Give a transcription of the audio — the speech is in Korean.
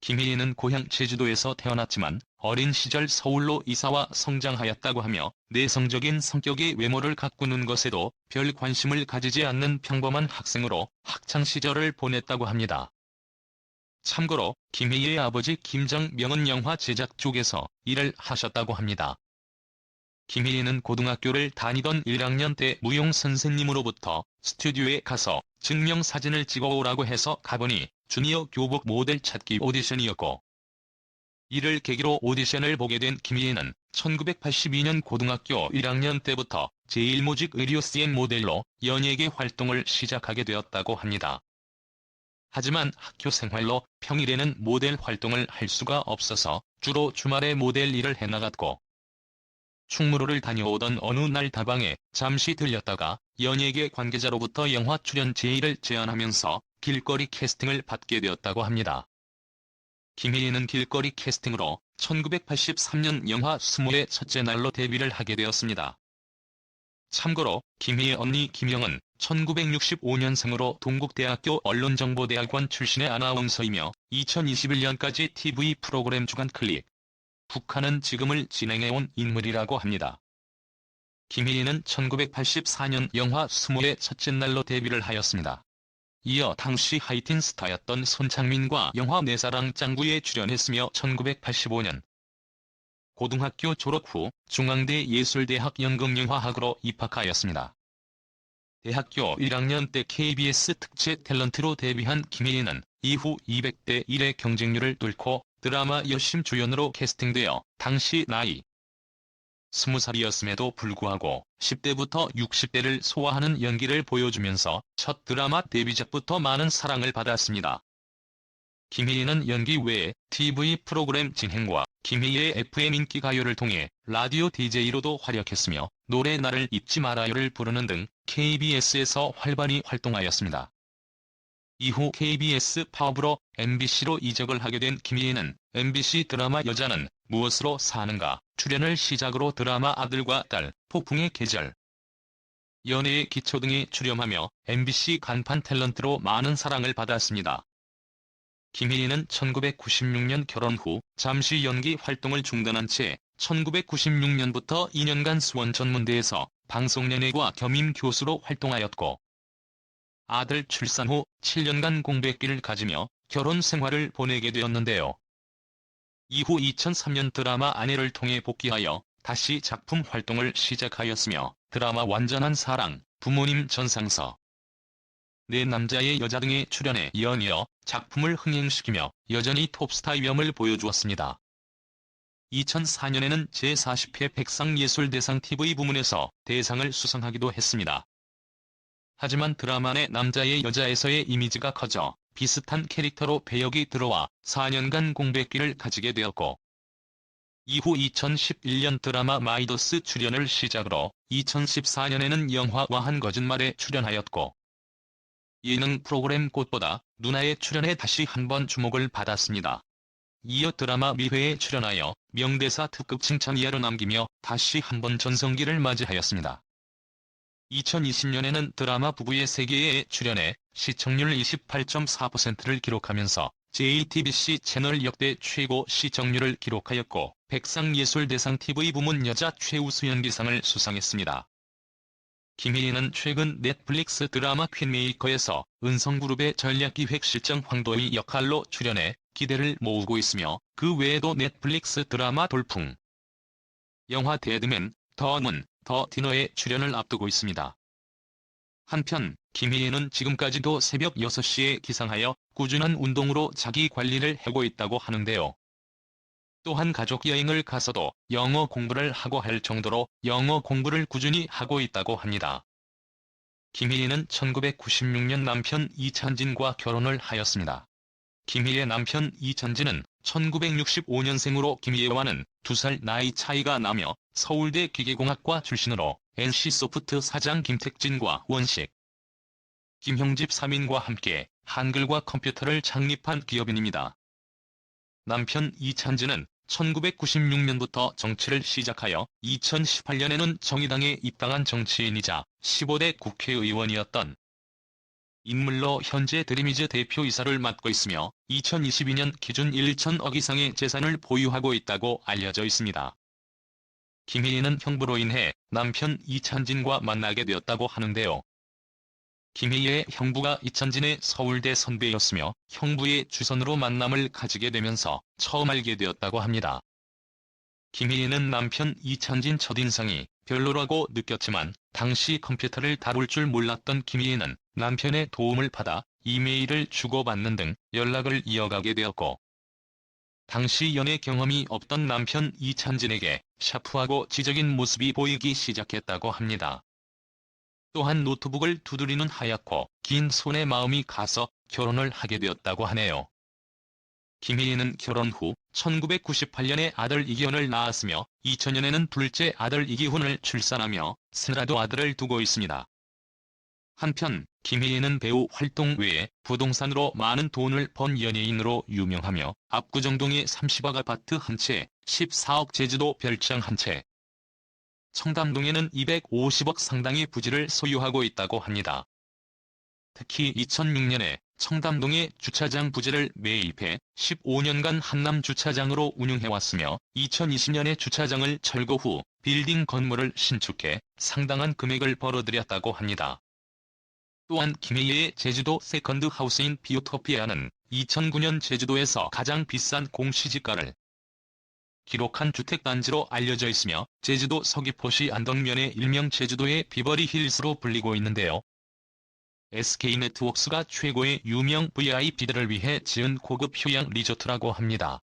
김희애는 고향 제주도에서 태어났지만 어린 시절 서울로 이사와 성장하였다고 하며 내성적인 성격의 외모를 가꾸는 것에도 별 관심을 가지지 않는 평범한 학생으로 학창 시절을 보냈다고 합니다. 참고로 김희애의 아버지 김정명은 영화 제작 쪽에서 일을 하셨다고 합니다. 김희애는 고등학교를 다니던 1학년 때 무용 선생님으로부터 스튜디오에 가서 증명사진을 찍어오라고 해서 가보니 주니어 교복 모델 찾기 오디션이었고 이를 계기로 오디션을 보게 된 김희애는 1982년 고등학교 1학년 때부터 제1모직 의류 CM 모델로 연예계 활동을 시작하게 되었다고 합니다. 하지만 학교 생활로 평일에는 모델 활동을 할 수가 없어서 주로 주말에 모델 일을 해나갔고 충무로를 다녀오던 어느 날 다방에 잠시 들렸다가 연예계 관계자로부터 영화 출연 제의를 제안하면서 길거리 캐스팅을 받게 되었다고 합니다. 김희애는 길거리 캐스팅으로 1983년 영화 스모의 첫째 날로 데뷔를 하게 되었습니다. 참고로 김희애 언니 김영은 1965년생으로 동국대학교 언론정보대학원 출신의 아나운서이며 2021년까지 TV 프로그램 주간 클릭 북한은 지금을 진행해온 인물이라고 합니다. 김희애는 1984년 영화 스모의 첫째 날로 데뷔를 하였습니다. 이어 당시 하이틴 스타였던 손창민과 영화 내 사랑 짱구에 출연했으며 1985년 고등학교 졸업 후 중앙대 예술대학 연극영화학으로 입학하였습니다. 대학교 1학년 때 KBS 특채 탤런트로 데뷔한 김혜희는 이후 200대 1의 경쟁률을 뚫고 드라마 여심 주연으로 캐스팅되어 당시 나이 20살이었음에도 불구하고 10대부터 60대를 소화하는 연기를 보여주면서 첫 드라마 데뷔작부터 많은 사랑을 받았습니다. 김희애는 연기 외에 TV 프로그램 진행과 김희애의 FM 인기 가요를 통해 라디오 DJ로도 활약했으며 노래 나를 잊지 말아요를 부르는 등 KBS에서 활발히 활동하였습니다. 이후 KBS 파업으로 MBC로 이적을 하게 된 김희애는 MBC 드라마 여자는 무엇으로 사는가 출연을 시작으로 드라마 아들과 딸, 폭풍의 계절, 연애의 기초 등에 출연하며 MBC 간판 탤런트로 많은 사랑을 받았습니다. 김희애는 1996년 결혼 후 잠시 연기 활동을 중단한 채 1996년부터 2년간 수원 전문대에서 방송연예과 겸임 교수로 활동하였고 아들 출산 후 7년간 공백기를 가지며 결혼 생활을 보내게 되었는데요. 이후 2003년 드라마 아내를 통해 복귀하여 다시 작품 활동을 시작하였으며 드라마 완전한 사랑, 부모님 전상서, 내 남자의 여자 등에 출연해 연이어 작품을 흥행시키며 여전히 톱스타의 명을 보여주었습니다. 2004년에는 제40회 백상예술대상 TV 부문에서 대상을 수상하기도 했습니다. 하지만 드라마 내 남자의 여자에서의 이미지가 커져 비슷한 캐릭터로 배역이 들어와 4년간 공백기를 가지게 되었고 이후 2011년 드라마 마이더스 출연을 시작으로 2014년에는 영화와 한 거짓말에 출연하였고 예능 프로그램 꽃보다 누나의 출연에 다시 한번 주목을 받았습니다. 이어 드라마 미회에 출연하여 명대사 특급 칭찬 이하로 남기며 다시 한번 전성기를 맞이하였습니다. 2020년에는 드라마 부부의 세계에 출연해 시청률 28.4%를 기록하면서 JTBC 채널 역대 최고 시청률을 기록하였고 백상예술대상 TV 부문 여자 최우수 연기상을 수상했습니다. 김희애는 최근 넷플릭스 드라마 퀸메이커에서 은성그룹의 전략기획 실장 황도희 역할로 출연해 기대를 모으고 있으며 그 외에도 넷플릭스 드라마 돌풍, 영화 데드맨, 더문, 더 디너에 출연을 앞두고 있습니다. 한편 김희애는 지금까지도 새벽 6시에 기상하여 꾸준한 운동으로 자기 관리를 하고 있다고 하는데요. 또한 가족 여행을 가서도 영어 공부를 하고 할 정도로 영어 공부를 꾸준히 하고 있다고 합니다. 김희애는 1996년 남편 이찬진과 결혼을 하였습니다. 김희애 남편 이찬진은 1965년생으로 김희애와는 2살 나이 차이가 나며 서울대 기계공학과 출신으로 NC소프트 사장 김택진과 원식, 김형집 3인과 함께 한글과 컴퓨터를 창립한 기업인입니다. 남편 이찬진은 1996년부터 정치를 시작하여 2018년에는 정의당에 입당한 정치인이자 15대 국회의원이었던 인물로 현재 드리미즈 대표이사를 맡고 있으며 2022년 기준 1천억 이상의 재산을 보유하고 있다고 알려져 있습니다. 김희애는 형부로 인해 남편 이찬진과 만나게 되었다고 하는데요. 김희애의 형부가 이찬진의 서울대 선배였으며 형부의 주선으로 만남을 가지게 되면서 처음 알게 되었다고 합니다. 김희애는 남편 이찬진 첫인상이 별로라고 느꼈지만 당시 컴퓨터를 다룰 줄 몰랐던 김희애는 남편의 도움을 받아 이메일을 주고받는 등 연락을 이어가게 되었고 당시 연애 경험이 없던 남편 이찬진에게 샤프하고 지적인 모습이 보이기 시작했다고 합니다. 또한 노트북을 두드리는 하얗고 긴 손에 마음이 가서 결혼을 하게 되었다고 하네요. 김희애는 결혼 후 1998년에 아들 이기훈을 낳았으며 2000년에는 둘째 아들 이기훈을 출산하며 스라도 아들을 두고 있습니다. 한편 김희애는 배우 활동 외에 부동산으로 많은 돈을 번 연예인으로 유명하며 압구정동에 30억 아파트 한 채, 14억 제주도 별장 한 채, 청담동에는 250억 상당의 부지를 소유하고 있다고 합니다. 특히 2006년에 청담동에 주차장 부지를 매입해 15년간 한남 주차장으로 운영해왔으며 2020년에 주차장을 철거 후 빌딩 건물을 신축해 상당한 금액을 벌어들였다고 합니다. 또한 김혜희의 제주도 세컨드 하우스인 비오토피아는 2009년 제주도에서 가장 비싼 공시지가를 기록한 주택단지로 알려져 있으며 제주도 서귀포시 안덕면의 일명 제주도의 비버리 힐스로 불리고 있는데요. SK네트워크가 최고의 유명 VIP들을 위해 지은 고급 휴양 리조트라고 합니다.